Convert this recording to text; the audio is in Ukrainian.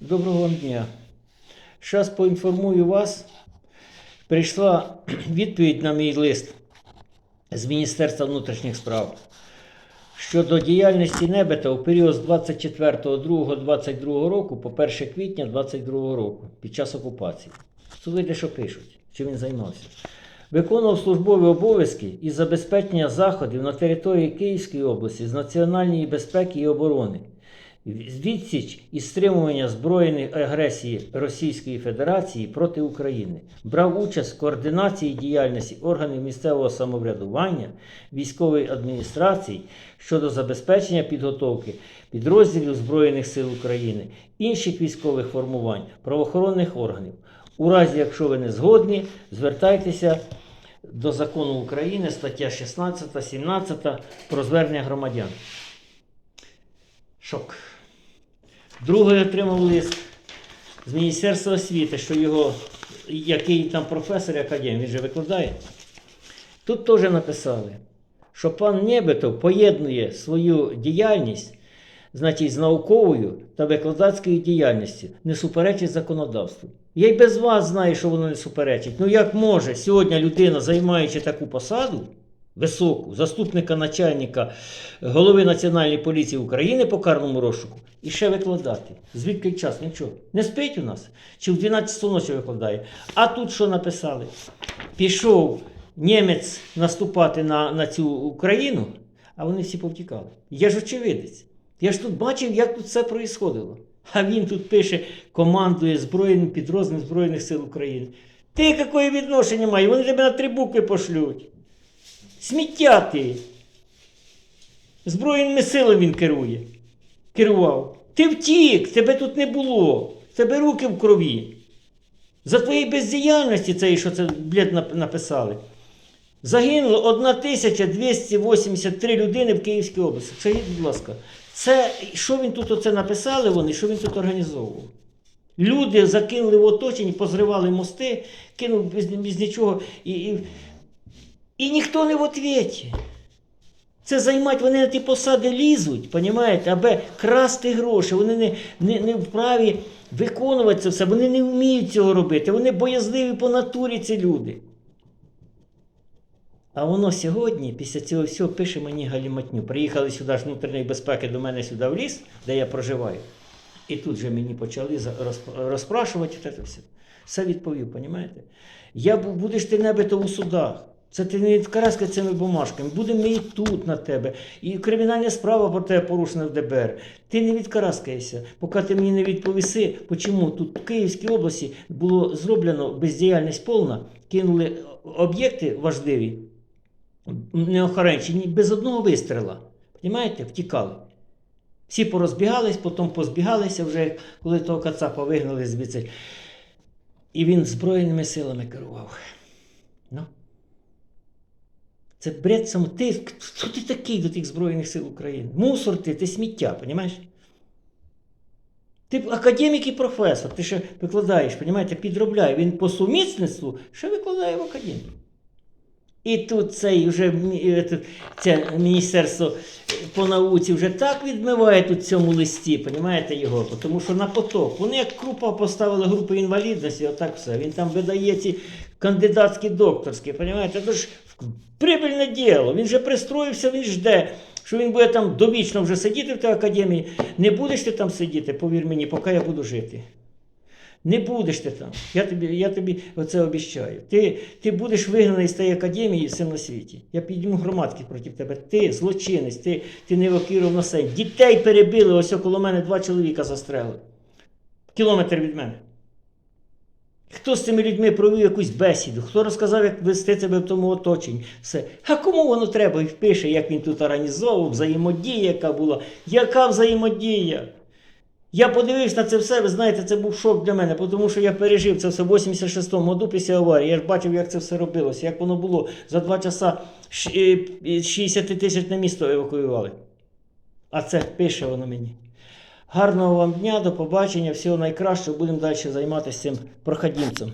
Доброго вам дня. Зараз поінформую вас. Прийшла відповідь на мій лист з Міністерства внутрішніх справ щодо діяльності Небета у період з 24.02.22 року по 1 квітня 2022 року під час окупації. Слухайте, що пишуть, чим він займався. Виконував службові обов'язки із забезпечення заходів на території Київської області з національної безпеки і оборони, відсіч і стримування збройної агресії Російської Федерації проти України, брав участь в координації діяльності органів місцевого самоврядування, військової адміністрації щодо забезпечення підготовки підрозділів Збройних сил України, інших військових формувань, правоохоронних органів. У разі, якщо ви не згодні, звертайтеся до закону України, стаття 16, 17 про звернення громадян. Шок. Другий отримав лист з Міністерства освіти, що його, який там професор академії, він же викладає. Тут теж написали, що пан Небетов поєднує свою діяльність значить, з науковою та викладацькою діяльністю, не суперечить законодавству. Я й без вас знаю, що воно не суперечить. Ну як може сьогодні людина, займаючи таку посаду, високу, заступника начальника голови Національної поліції України по карному розшуку, і ще викладати. Звідки час? Нічого. Не спить у нас? Чи в 12 ночі викладає? А тут що написали? Пішов німець наступати на, на цю Україну, а вони всі повтікали. Я ж очевидець. Я ж тут бачив, як тут все проїсходило. А він тут пише, командує збройним підрозділом Збройних сил України. Ти якої відношення має? Вони тебе на три букви пошлють. Сміття ти. Збройними силами він керує. Керував. Ти втік, тебе тут не було. Тебе руки в крові. За твоєї бездіяльності цієї, що це блядь, написали. Загинуло 1283 людини в Київській області. Скажіть, будь ласка, це що він тут оце написали вони, що він тут організовував? Люди закинули в оточенні, позривали мости, кинув без, без нічого. І, і, і ніхто не в отвіті. Це займати, вони на ті посади лізуть, понімаєте, аби красти гроші. Вони не, не, не вправі виконувати це все, вони не вміють цього робити. Вони боязливі по натурі ці люди. А воно сьогодні, після цього всього, пише мені галіматню. Приїхали сюди ж внутрішньої безпеки до мене сюди в ліс, де я проживаю. І тут же мені почали розпрашувати все. Все відповів, понімаєте? Я будеш ти небито у судах. Це ти не відкараскай цими бумажками. Будемо ми і тут на тебе. І кримінальна справа про тебе порушена в ДБР. Ти не відкараскаєшся, поки ти мені не відповіси, чому тут в Київській області було зроблено бездіяльність повна, кинули об'єкти важливі, неохорончені, без одного вистріла. Понімаєте? Втікали. Всі порозбігались, потім позбігалися вже, коли того Кацапа вигнали звідси. І він Збройними силами керував. Ну. Це бред сам. Ти, хто ти такий до тих Збройних сил України? Мусор ти, ти сміття, розумієш? Ти академік і професор, ти ще викладаєш, розумієте, підробляє. Він по сумісництву ще викладає в академії. І тут цей вже е, це міністерство по науці вже так відмиває тут цьому листі, понімаєте його? Тому що на поток. Вони як крупа поставили групу інвалідності, отак все. Він там видає ці кандидатські докторські, понімаєте? Це ж прибильне діло. Він же пристроївся, він жде. Що він буде там довічно вже сидіти в тій академії. Не будеш ти там сидіти, повір мені, поки я буду жити. Не будеш ти там. Я тобі, я тобі оце обіщаю. Ти, ти будеш вигнаний з тієї академії всім на світі. Я підніму громадки проти тебе. Ти злочинець, ти, ти не евакуював населення. Дітей перебили, ось около мене два чоловіка застрелили. Кілометр від мене. Хто з цими людьми провів якусь бесіду? Хто розказав, як вести себе в тому оточенні? Все. А кому воно треба? І пише, як він тут організовував, взаємодія, яка була. Яка взаємодія? Я подивився на це все, ви знаєте, це був шок для мене, тому що я пережив це все в 86-му году після аварії. Я ж бачив, як це все робилося, як воно було. За два часа е, 60 тисяч на місто евакуювали. А це пише воно мені. Гарного вам дня, до побачення, всього найкращого. Будемо далі займатися цим проходімцем.